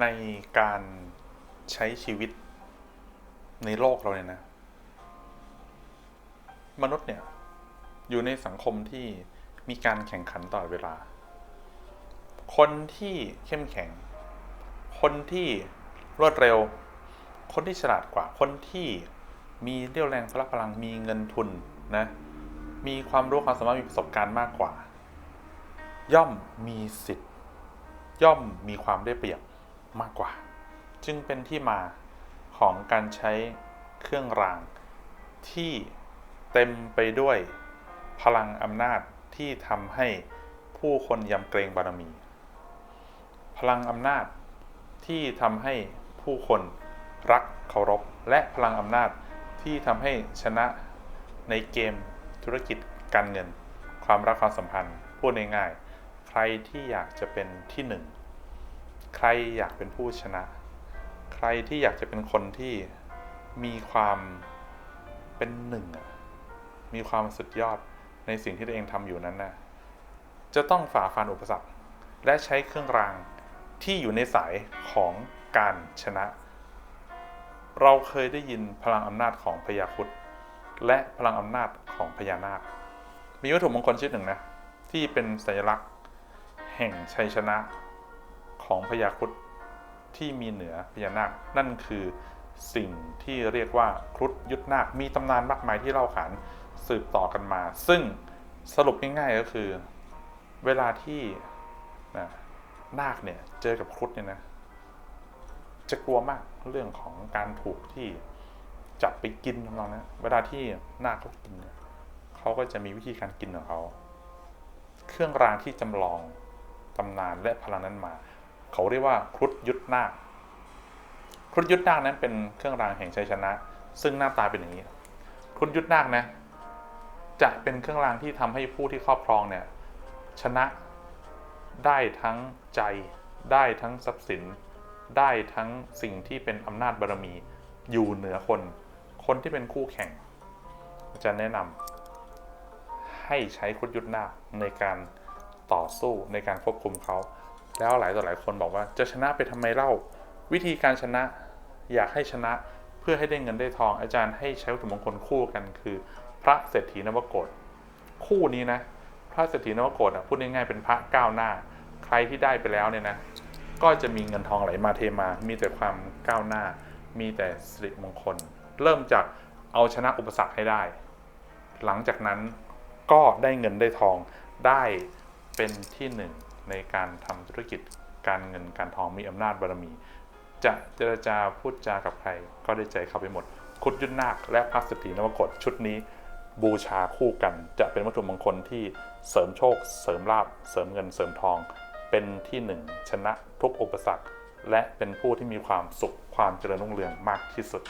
ในการใช้ชีวิตในโลกเราเนี่ยนะ มนุษย์เนี่ย อยู่ในสังคมที่มีการแข่งขันตลอดเวลา คนที่เข้มแข็ง คนที่รวดเร็ว คนที่ฉลาดกว่า คนที่มีเรี่ยวแรงพละพลังมีเงินทุนนะ มีความรู้ความสามารถมีประสบการณ์มากกว่า ย่อมมีสิทธิ์ ย่อมมีความได้เปรียบ มากกว่า จึงเป็นที่มาของการใช้เครื่องราง ที่เต็มไปด้วยพลังอำนาจที่ทำให้ผู้คนยำเกรงบารมี พลังอำนาจที่ทำให้ผู้คนรักเคารพ และพลังอำนาจที่ทำให้ชนะในเกมธุรกิจการเงิน ความรักความสัมพันธ์พูดง่ายๆใครที่อยากจะเป็นที่หนึ่ง ใครอยากเป็นผู้ชนะ ใครที่อยากจะเป็นคนที่มีความเป็นหนึ่งมีความสุดยอดในสิ่งที่ตัวเองทำอยู่นั้นน่ะจะต้องฝ่าฟันอุปสรรค และใช้เครื่องรางที่อยู่ในสายของการชนะ เราเคยได้ยินพลังอำนาจของพญาคุดและพลังอำนาจของพญานาค มีวัตถุมงคลชิ้นหนึ่งนะ ที่เป็นสัญลักษณ์ แห่งชัยชนะ ของพญาครุดที่มีเหนือพญานาค นั่นคือสิ่งที่เรียกว่าครุฑยุทธนาค มีตำนานมากมายที่เล่าขานสืบต่อกันมา ซึ่งสรุปง่ายๆก็คือ เวลาที่นะนาคเนี่ยเจอกับครุฑเนี่ยนะ จะกลัวมากเรื่องของการถูกที่จับไปกินทำนองนั้นเวลาที่นาคเขากินเนี่ยเขาก็จะมีวิธีการกินของเขา เครื่องรางที่จำลองตำนานและพลังนั้นมา เขาเรียกว่าครุฑยุทธนาคครุฑยุทธนาคนั้นเป็นเครื่องรางแห่งชัยชนะ ซึ่งหน้าตาเป็นอย่างนี้ ครุฑยุทธนาคนะจะเป็นเครื่องรางที่ทำให้ผู้ที่ครอบครองเนี่ยชนะได้ทั้งใจ ได้ทั้งทรัพย์สิน ได้ทั้งสิ่งที่เป็นอำนาจบารมี อยู่เหนือคน คนที่เป็นคู่แข่ง จะแนะนำให้ใช้ครุฑยุทธนาคในการต่อสู้ในการควบคุมเขา แล้วหลายต่อหลายคนบอกว่าจะชนะไปทำไมเล่า วิธีการชนะอยากให้ชนะเพื่อให้ได้เงินได้ทอง อาจารย์ให้ใช้วัตถุมงคลคู่กันคือ พระเศรษฐีนวโกฏคู่นี้นะ พระเศรษฐีนวโกฏอะพูดง่ายๆเป็นพระก้าวหน้า ใครที่ได้ไปแล้วเนี่ยนะก็จะมีเงินทองไหลมาเทมา มีแต่ความก้าวหน้า มีแต่สิริมงคล เริ่มจากเอาชนะอุปสรรคให้ได้ หลังจากนั้นก็ได้เงินได้ทองได้เป็นที่หนึ่ง ในการทำธุรกิจการเงินการทองมีอำนาจบารมี จะเจรจาพูดจากับใคร ก็ได้ใจเขาไปหมด คุดยุทธนาคและพระสตรีนวกฎชุดนี้ บูชาคู่กัน จะเป็นวัตถุมงคลที่เสริมโชค เสริมลาภเสริมเงินเสริมทอง เป็นที่หนึ่งชนะทุกอุปสรรค และเป็นผู้ที่มีความสุขความเจริญรุ่งเรืองมากที่สุด